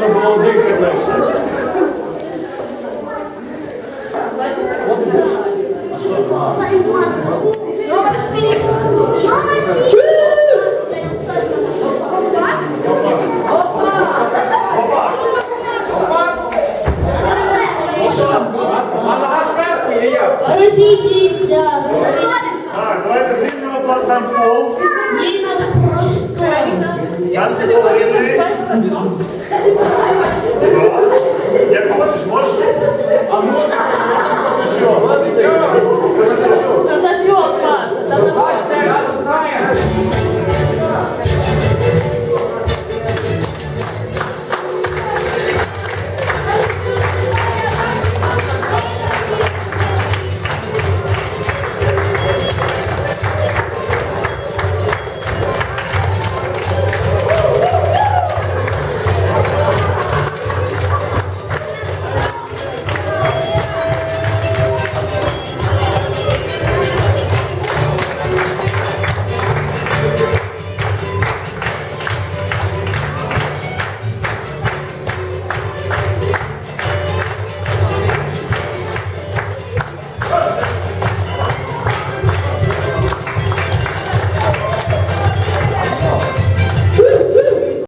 щоб було дихати легше. Номер сім. Є як? Розійдіться. Так, давайте звільнимо план танцпол. Їй треба просто. Танцпол, 사람이야.